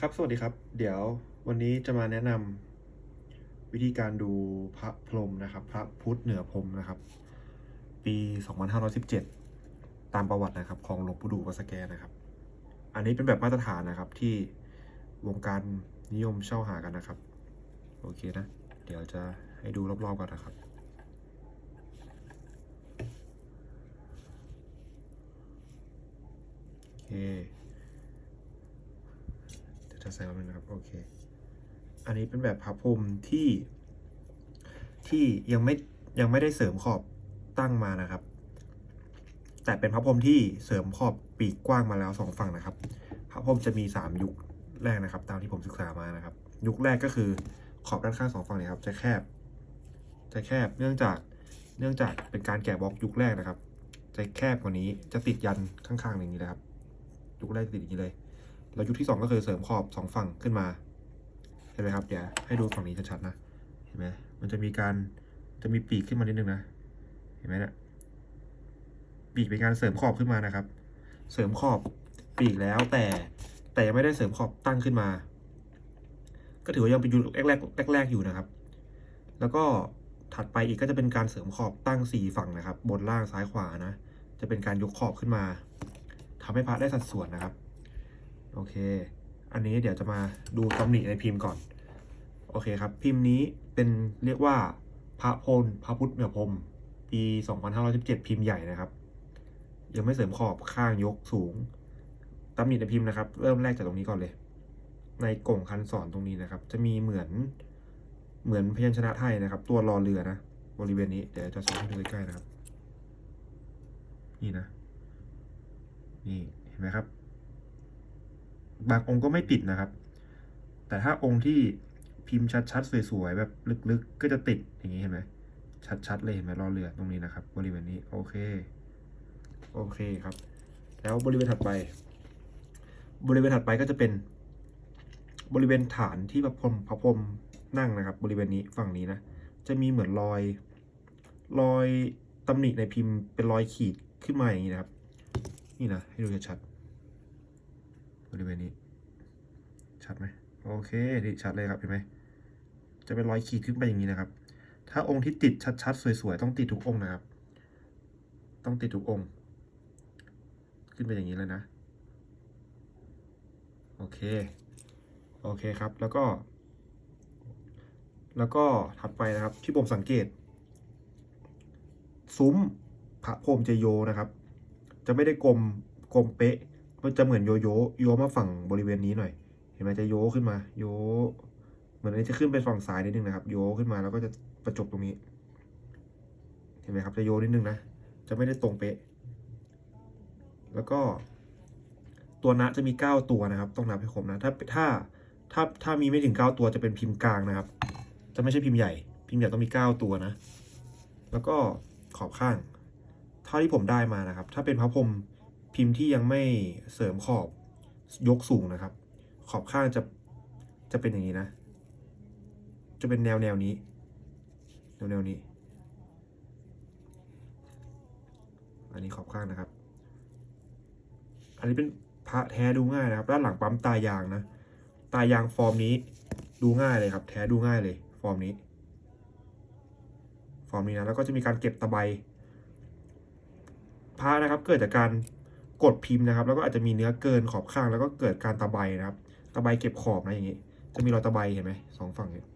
ครับ สวัสดีครับ เดี๋ยววันนี้จะมาแนะนำวิธีการดูพระพรมนะครับ พระพุทธเหนือพรมนะครับ ปี 2517 ตามประวัตินะครับ ของหลวงปู่ดูวัสแกนะครับ อันนี้เป็นแบบมาตรฐานนะครับที่วงการนิยมเช่าหากันนะครับ โอเคนะ เดี๋ยวจะให้ดูรอบๆกันนะครับโอเค จะใส่มาเป็นนะครับ โอเค อันนี้เป็นแบบพับพรมที่ที่ยังไม่ยังไม่ได้เสริมขอบตั้งมานะครับ แต่เป็นพับพรมที่เสริมขอบปีกกว้างมาแล้วสองฝั่งนะครับพับพรมจะมีสามยุคแรกนะครับ ตามที่ผมศึกษามานะครับ ยุคแรกก็คือขอบด้านข้างสองฝั่งเนี่ยครับ จะแคบ จะแคบเนื่องจากเนื่องจากเป็นการแกะบล็อกยุคแรกนะครับ จะแคบกว่านี้จะติดยันข้างๆอย่างนี้นะครับ ยุคแรกติดอย่างนี้เลย แล้วยุคที่สองก็คือเสริมขอบสองฝั่งขึ้นมาเห็นไหมครับเดี๋ยวให้ดูฝั่งนี้ชัดๆนะเห็นไหมมันจะมีการจะมีปีกขึ้นมานิดนึงนะเห็นไหมเนะี่ยปีกเป็นการเสริมขอบขึ้นมานะครับ เสริมขอบปีกแล้วแต่แต่ยังไม่ได้เสริมขอบตั้งขึ้นมา ก็ถือว่ายังเป็นยุคแรกๆแรกๆอยู่นะครับ แล้วก็ถัดไปอีกก็จะเป็นการเสริมขอบตั้งสี่ฝั่งนะครับ บนล่างซ้ายขวานะ จะเป็นการยกขอบขึ้นมาทำให้พระได้สัดส่วนนะครับ โอเค อันนี้เดี๋ยวจะมาดูตำหนิในพิมพ์ก่อน โอเคครับ พิมพ์นี้เป็นเรียกว่าพระพลพระพุทธเหนือพรมปี 2517 พิมพ์ใหญ่นะครับ ยังไม่เสริมขอบข้างยกสูงตำหนิในพิมพ์นะครับ เริ่มแรกจากตรงนี้ก่อนเลย ในกล่งคันสอนตรงนี้นะครับ จะมีเหมือนเหมือนพยัญชนะไทยนะครับ ตัวรอเรือนะ บริเวณนี้เดี๋ยวจะส่องให้ดูใกล้ๆนะครับ นี่นะ นี่เห็นไหมครับ บางองค์ก็ไม่ติดนะครับ แต่ถ้าองค์ที่พิมพ์ชัดๆ สวยๆ แบบลึกๆ ก็จะติดอย่างนี้เห็นไหมชัดๆ เลยเห็นไหมรอเรือตรงนี้นะครับ บริเวณนี้ โอเค โอเคครับ แล้วบริเวณถัดไป บริเวณถัดไปก็จะเป็น บริเวณฐานที่พระพรหมพระพรหมนั่งนะครับ บริเวณนี้ฝั่งนี้นะ จะมีเหมือนรอย รอยตำหนิในพิมพ์เป็นรอยขีดขึ้นมาอย่างนี้นะครับ นี่นะให้ดูชัดๆ ริเวณนี้ ชัดไหมโอเคนี่ชัดเลยครับเห็นไหมจะเป็นรอยขีดขึ้นไปอย่างนี้นะครับ ถ้าองค์ที่ติดชัดๆสวยๆต้องติดทุกองค์นะครับ ต้องติดทุกองค์ ขึ้นไปอย่างนี้เลยนะ โอเค โอเคครับ แล้วก็ แล้วก็ถัดไปนะครับ ที่ผมสังเกต ซุ้มพระพรหมจโยนะครับ จะไม่ได้กลมกลมเป๊ะ มันจะเหมือนโยโย่โยมาฝั่งบริเวณนี้หน่อย เห็นไหมจะโยขึ้นมา โยเหมือนอันนี้จะขึ้นไปฝั่งซ้ายนิดนึงนะครับ โยขึ้นมาแล้วก็จะประจบตรงนี้ เห็นไหมครับจะโยนิดนึงนะจะไม่ได้ตรงเป๊ะ แล้วก็ตัวนะจะมีเก้าตัวนะครับ ต้องนับให้ครบนะถ้าถ้าถ้าถ้ามีไม่ถึงเก้าตัวจะเป็นพิมพ์กลางนะครับ จะไม่ใช่พิมพ์ใหญ่ พิมพ์ใหญ่ต้องมีเก้าตัวนะ แล้วก็ขอบข้าง เท่าที่ผมได้มานะครับ ถ้าเป็นพระพรหม พิมพ์ที่ยังไม่เสริมขอบยกสูงนะครับ ขอบข้างจะจะเป็นอย่างนี้นะ จะเป็นแนวแนวนี้ แนวแนวนี้ อันนี้ขอบข้างนะครับ อันนี้เป็นพระแท้ดูง่ายนะครับ ด้านหลังปั๊มตายางนะ ตายางฟอร์มนี้ดูง่ายเลยครับ แท้ดูง่ายเลย ฟอร์มนี้ ฟอร์มนี้นะ แล้วก็จะมีการเก็บตะไบพระนะครับ เกิดจากการ กดพิมพ์นะครับ แล้วก็อาจจะมีเนื้อเกินขอบข้าง แล้วก็เกิดการตะไบนะครับ ตะไบเก็บขอบนะอย่างนี้ จะมีรอยตะไบเห็นไหมสองฝั่งเนี่ย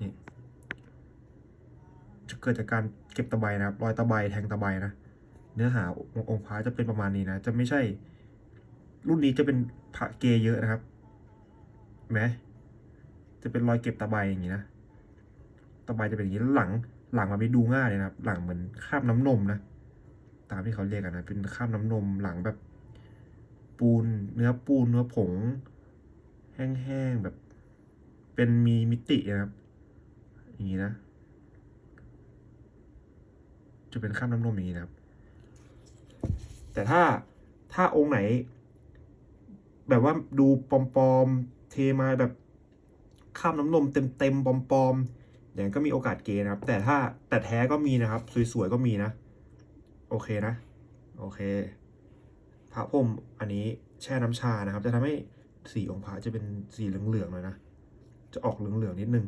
นี่จะเกิดจากการเก็บตะไบนะครับ รอยตะไบแทงตะไบนะ เนื้อหาองค์พระจะเป็นประมาณนี้นะ จะไม่ใช่ รุ่นนี้จะเป็นพระเกเยอะนะครับเห็นไหมจะเป็นรอยเก็บตะไบอย่างนี้นะ ตะไบจะเป็นอย่างนี้หลัง หลังมันไม่ดูง่ายเลยนะครับ หลังเหมือนคาบน้ำนมนะ ตามที่เขาเรียกกันนะเป็นคราบน้ำนมหลังแบบ ปูนเนื้อปูนเนื้อผง แห้งๆแบบ เป็นมีมิตินะครับ อย่างนี้นะ จะเป็นคราบน้ำนมอย่างนี้นะครับ แต่ถ้าถ้าองค์ไหน แบบว่าดูปอมๆเทมาแบบข้ามน้ำนมเต็มๆปอมๆอย่างก็มีโอกาสเกย์นะครับ แต่ถ้าแต่แท้ก็มีนะครับ สวยๆก็มีนะ โอเคนะ โอเค พระพรมอันนี้แช่น้ำชานะครับ จะทำให้สีองค์พระจะเป็นสีเหลืองๆหน่อยนะ จะออกเหลืองๆนิดนึง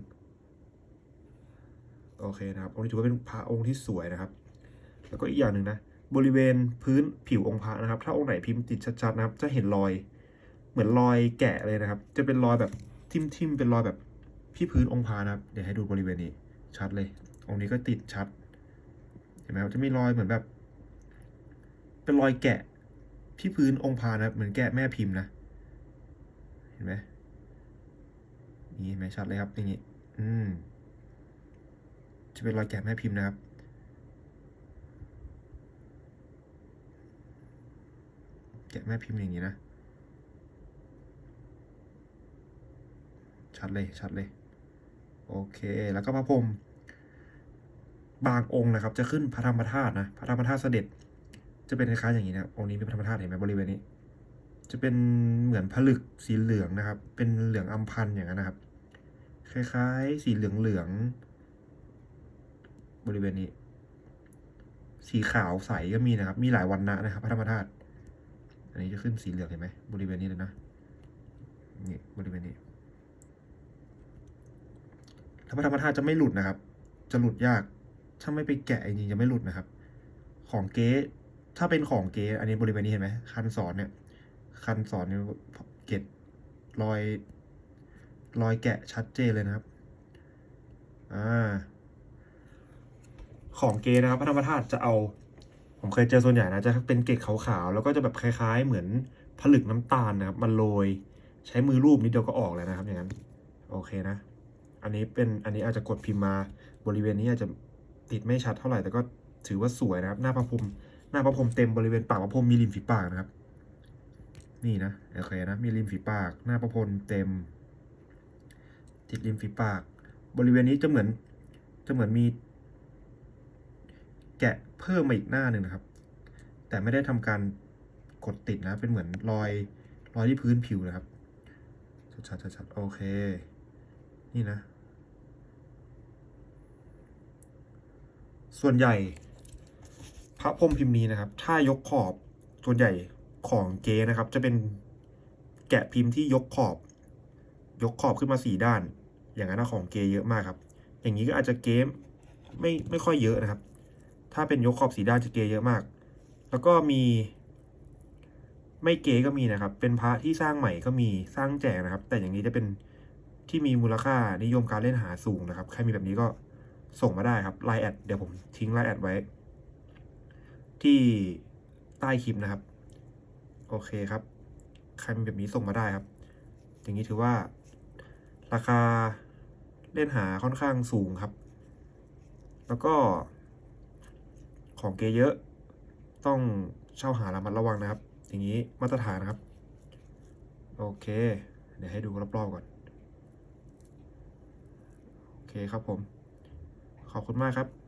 โอเคนะครับองค์นี้ถือว่าเป็นพระองค์ที่สวยนะครับ แล้วก็อีกอย่างหนึ่งนะ บริเวณพื้นผิวองค์พระนะครับ ถ้าองค์ไหนพิมพ์ติดชัดๆนะครับ จะเห็นรอย เหมือนรอยแกะเลยนะครับ จะเป็นรอยแบบทิ่มๆ เป็นรอยแบบที่พื้นองค์พระนะครับ เดี๋ยวให้ดูบริเวณนี้ชัดเลย องค์นี้ก็ติดชัด เห็นไหมครับจะมีรอยเหมือนแบบ เป็นรอยแกะที่พื้นองค์พระนะเหมือนแกะแม่พิมพ์นะ เห็นไหมนี่เห็นไหมชัดเลยครับอย่างนี้ อืม จะเป็นรอยแกะแม่พิมพ์นะครับ แกะแม่พิมพ์อย่างนี้นะ ชัดเลยชัดเลย โอเค แล้วก็พระพรหมบางองค์นะครับ จะขึ้นพระธรรมธาตุนะ พระธรรมธาตุเสด็จ จะเป็นคล้ายๆอย่างนี้นะองค์นี้เป็นพระธรรมธาตุเห็นไหมบริเวณนี้ จะเป็นเหมือนผลึกสีเหลืองนะครับ เป็นเหลืองอัมพันอย่างนั้นนะครับ คล้ายๆ สีเหลืองๆบริเวณนี้ สีขาวใสก็มีนะครับ มีหลายวันนะนะครับพระธรรมธาตุอันนี้จะขึ้นสีเหลืองเห็นไหมบริเวณนี้เลยนะนี่บริเวณนี้ถ้าพระธรรมธาตุจะไม่หลุดนะครับ จะหลุดยาก ถ้าไม่ไปแกะจริงๆจะไม่หลุดนะครับ ของเก๊ ถ้าเป็นของเกอันนี้บริเวณนี้เห็นไหมคันสอนเนี่ย คันสอนเนี่ยเก็ดรอย รอยแกะชัดเจนเลยนะครับ อ่า ของเกนะครับพระธรรมธาตุจะเอา ผมเคยเจอส่วนใหญ่นะจะเป็นเกล็ดขาวๆแล้วก็จะแบบคล้าย ๆ เหมือนผลึกน้ำตาลนะครับมันโรยใช้มือรูปนิดเดียวก็ออกเลยนะครับ อย่างนั้น โอเคนะ อันนี้เป็นอันนี้อาจจะกดพิมพ์มาบริเวณนี้อาจจะติดไม่ชัดเท่าไหร่แต่ก็ถือว่าสวยนะครับ หน้าพระพรหม หน้าพระพรหมเต็มบริเวณปากพระพรหมมีริมฝีปากนะครับ นี่นะโอเคนะมีริมฝีปาก หน้าพระพรหมเต็ม ติดริมฝีปาก บริเวณนี้จะเหมือน จะเหมือนมี แกะเพิ่มมาอีกหน้าหนึ่งนะครับ แต่ไม่ได้ทำการกดติดนะ เป็นเหมือนรอยรอยที่พื้นผิวนะครับชัดๆชัดๆโอเค นี่นะ ส่วนใหญ่ พระพรมพิมพ์นี้นะครับ ถ้ายกขอบส่วนใหญ่ของเก๊นะครับ จะเป็นแกะพิมพ์ที่ยกขอบ ยกขอบขึ้นมาสี่ด้าน อย่างนั้นนะของเกเยอะมากครับ อย่างนี้ก็อาจจะเกมไม่ไม่ค่อยเยอะนะครับ ถ้าเป็นยกขอบสีด้านจะเกเยอะมาก แล้วก็มี ไม่เกก็มีนะครับ เป็นพระที่สร้างใหม่ก็มีสร้างแจกนะครับ แต่อย่างนี้จะเป็นที่มีมูลค่านิยมการเล่นหาสูงนะครับ ใครมีแบบนี้ก็ส่งมาได้ครับไลน์แอดเดี๋ยวผมทิ้งไลน์แอดไว้ ที่ใต้คลิปนะครับ โอเคครับ ใครมีแบบนี้ส่งมาได้ครับ อย่างนี้ถือว่า ราคาเล่นหาค่อนข้างสูงครับ แล้วก็ของเกเยอะ ต้องเช่าหาระมัดระวังนะครับ อย่างนี้มาตรฐานนะครับ โอเค เดี๋ยวให้ดูรอบๆก่อน โอเคครับผม ขอบคุณมากครับ